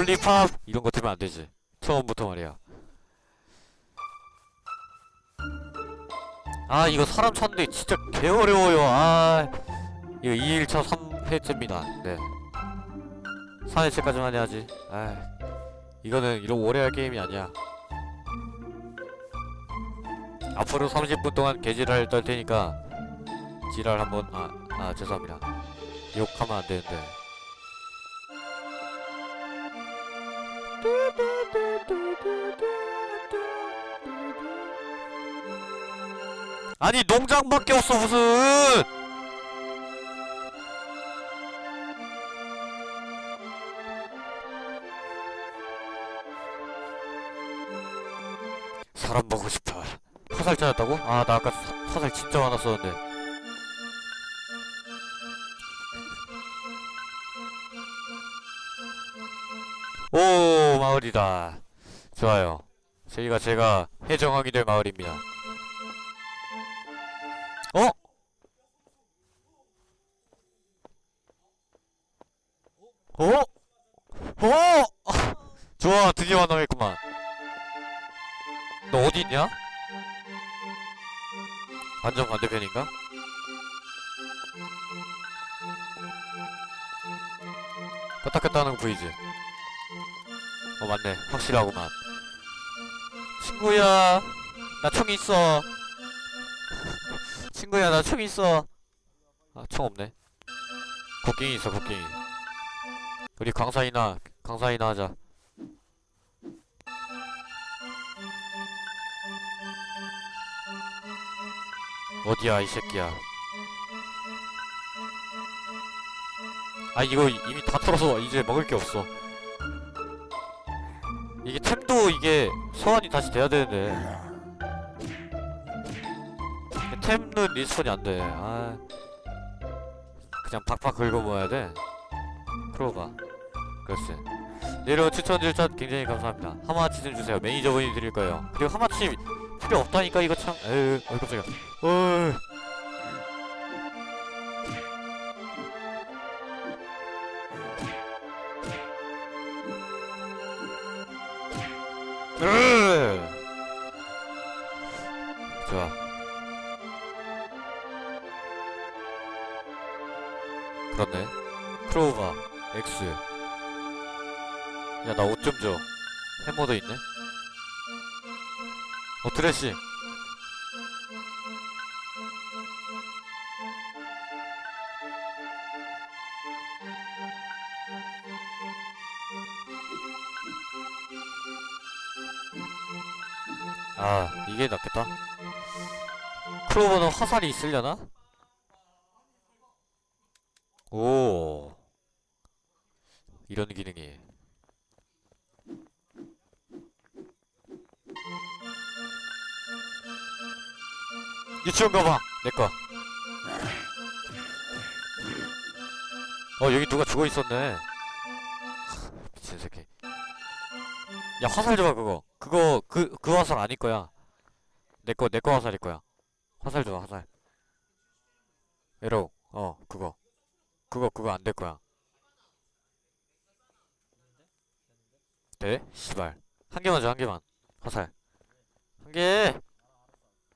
롤리팝 이런 거 들으면 안 되지. 처음부터 말이야. 아 이거 사람 찾는데 진짜 개 어려워요. 아 이거 2일차 3회째입니다. 네. 4회째까지만 해야지. 아 이거는 이런 오래 할 게임이 아니야. 앞으로 30분 동안 개지랄 떨 테니까 지랄 한번 아, 아 죄송합니다. 욕하면 안 되는데. 아니 농장밖에 없어 무슨. 사람 보고 싶어. 화살 찾았다고? 아 나 아까 사- 화살 진짜 많아 썼는데 마을이다 좋아요 저희가 제가 해정하게 될 마을입니다 어? 어? 어? 좋아 드디어 만나겠구만 너 어디 있냐? 완전 반대편인가? 껐다켰다는 거 보이지? 어 맞네. 확실하구만. 친구야 나 총 있어. 친구야 나 총 있어. 아 총 없네. 곡괭이 있어 곡괭이. 우리 강사이나 강사이나 하자. 어디야 이 새끼야? 아 이거 이미 다 털어서 이제 먹을 게 없어 이게 템도 이게 소환이 다시 돼야 되는데. 템은 리스폰이 안돼. 아. 그냥 박박 긁어 모아야 돼. 크로가. 글쎄. 내려온 추천 질샷 굉장히 감사합니다. 하마치 좀 주세요. 매니저분이 드릴 거예요. 그리고 하마치 필요 없다니까 이거 참. 에휴 어이 깜짝이야. 어이 으 좋아. 그렇네. 크로우바 X. 야나 옷 좀 줘. 해머도 있네? 어 드레시 낫겠다. 크로버는 화살이 있으려나? 오. 이런 기능이. 유치원 가봐. 내꺼 어 여기 누가 죽어있었네. 미친 새끼. 야 화살 줘봐 그거. 그거 그 그 화살 아닐 거야 내꺼 내꺼 화살일 거야. 화살 줘봐 화살. 에로 어 그거. 그거 그거 안 될 거야. 돼? 씨발. 한 개만 줘 한 개만. 화살. 한 개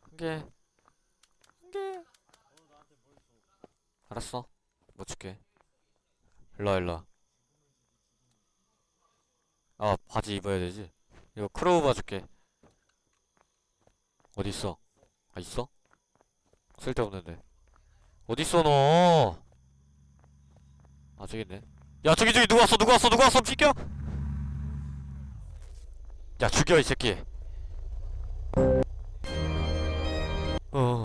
한 개. 한 개. 알았어. 못 줄게. 일로와 일로와. 아 바지 입어야 되지? 이거 크로우 봐줄게 어딨어 아 있어? 쓸데없는데 어딨어 너? 아 저기 있네 야 저기 저기 누가 왔어 누가 왔어 누가 왔어 비켜 야 죽여 이 새끼 어.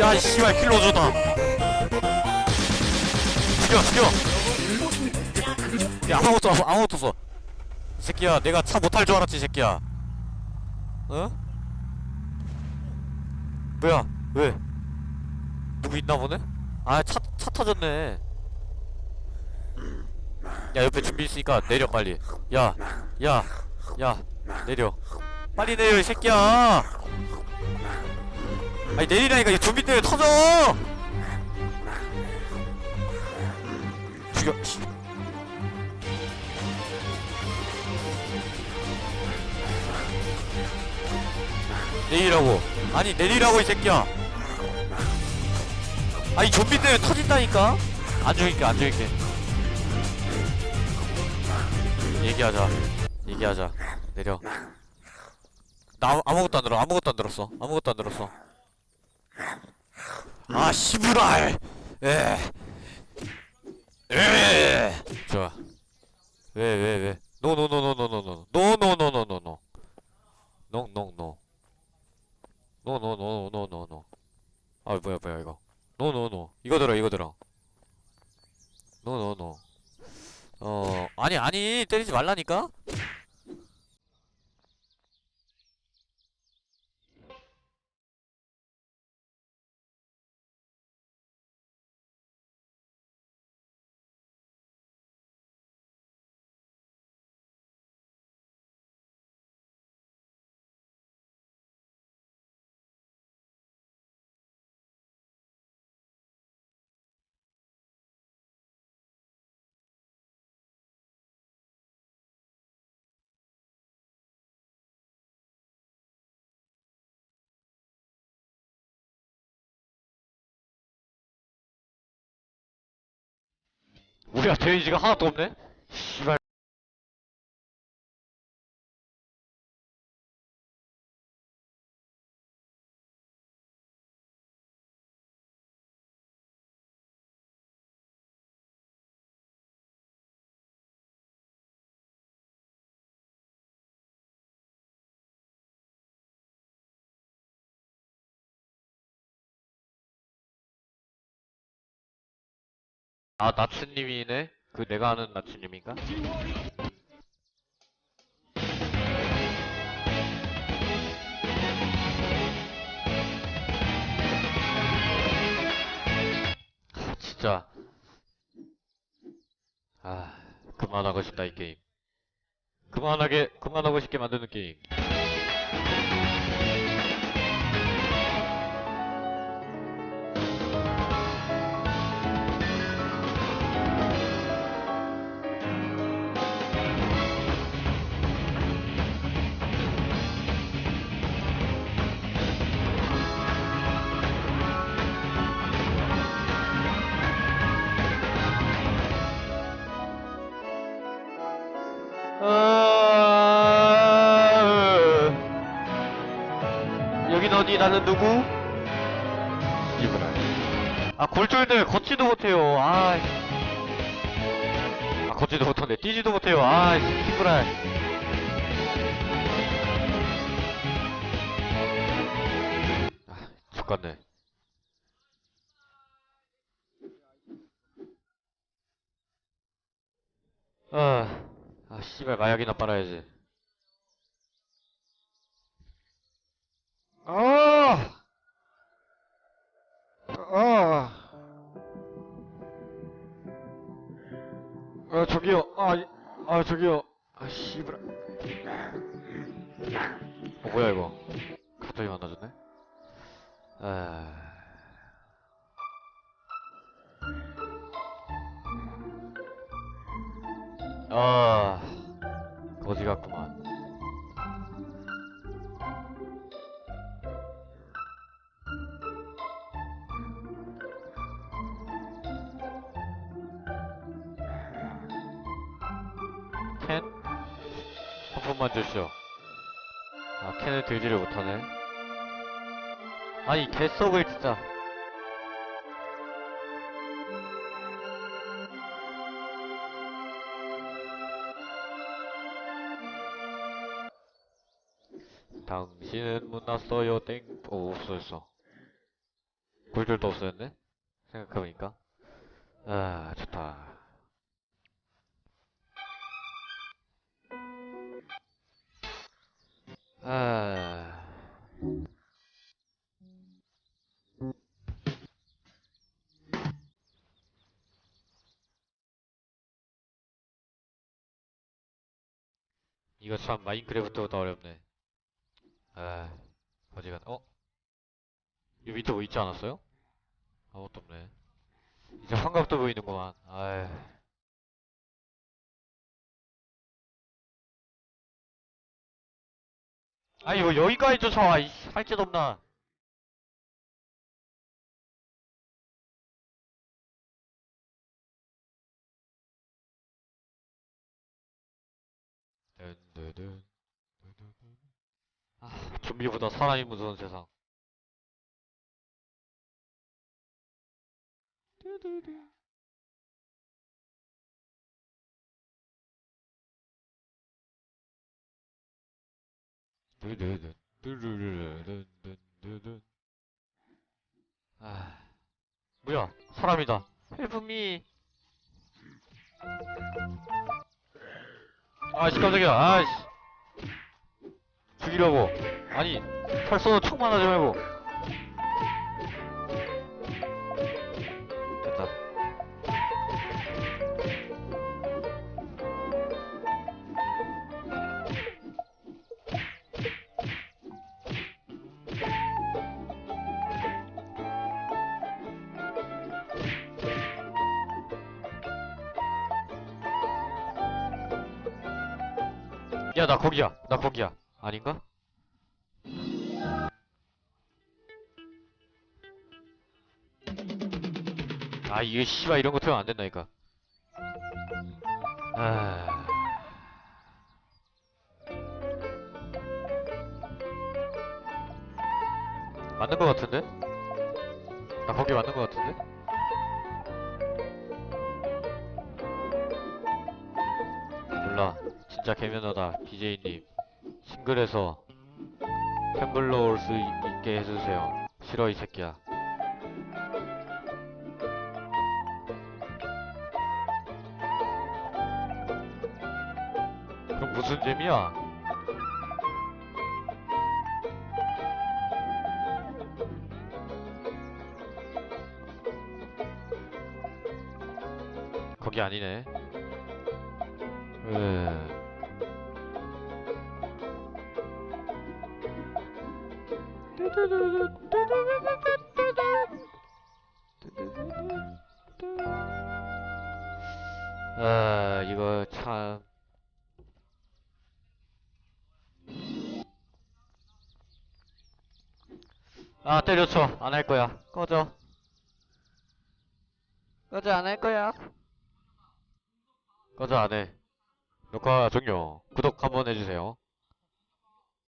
야, 이 씨발 킬러 주다. 죽여, 죽여. 야, 아무것도 아무- 아무것도 써. 이 새끼야, 내가 차 못탈 줄 알았지, 이 새끼야. 어? 뭐야? 왜? 누구 있나 보네? 아, 차, 차 터졌네. 야, 옆에 준비 있으니까 내려, 빨리. 야, 야, 야, 내려. 빨리 내려, 이 새끼야! 아니, 내리라니까, 이 좀비 때문에 터져! 죽여, 씨. 내리라고 아니 내리라고 이 새끼야 아니 좀비 때문에 터진다니까 안 죽일게 안 죽일게 얘기하자 얘기하자 내려 나 아무- 아무것도 안 들어 아무것도 안 들었어 아무것도 안 들었어 아 씨부랄 에. 에. 좋아 왜 왜 왜 노노노노노노노 노노노노노노 노노노 노노 노노노노 아 뭐야 뭐야 이거. 노노노 이거 들어 이거 들어. 노노노 어 아니 아니 때리지 말라니까 뭐야 데미지가 하나도 없네 아 나츠님이네? 그 내가 아는 나츠님인가? 아, 진짜. 아 그만하고 싶다 이 게임. 그만하게 그만하고 싶게 만드는 게임 아... 어디 나는 누구? 이브랄 아 골절들 걷지도 못해요. 아 아, 걷지도 못하네. 뛰지도 못해요. 아 이브랄 아 죽겠네. 아, 아 씨발 마약이나 빨아야지 아! 아! 아, 저기요. 아, 이- 아, 저기요. 아, 씨발. 어, 뭐야, 이거. 갑자기 만나졌네? 아. 아. 거지 같구만. 한 푼만 주시오. 아, 캔을 들지를 못하네. 아니, 개썩을 진짜. 당신은 못 났어요, 땡. 오, 없어졌어. 굴들도 없어졌네? 생각해보니까. 아, 좋다. 아. 이거 참 마인크래프트보다 어렵네. 아, 어지간, 어? 이 밑에 뭐 있지 않았어요? 아무것도 없네. 이제 환갑도 보이는구만. 아이. 아 이거 여기까지 쫓아와 이씨 할짓 없나. 아. 좀비보다 사람이 무서운 세상 두두두. 두두두, 두루루루루루루루. 아, 뭐야? 사람이다. 헬프미. 아씨 깜짝이야. 아씨. 죽이려고. 아니, 팔 쏘는 척만 하지 말고. 야, 나 거기야. 나 거기야. 아닌가? 아, 이게 씨발 이런 거 틀면 안 된다니까. 아. 맞는 거 같은데? 나 거기 맞는 거 같은 진짜 개면허다. BJ님. 싱글에서 템블러 올 수 있게 해주세요. 싫어, 이 새끼야. 그럼 무슨 재미야? 거기 아니네. 으. 아, 이거 참. 아, 때려쳐. 안 할 거야. 꺼져. 꺼져, 안 할 거야. 꺼져, 안 해. 녹화 종료. 구독 한번 해주세요.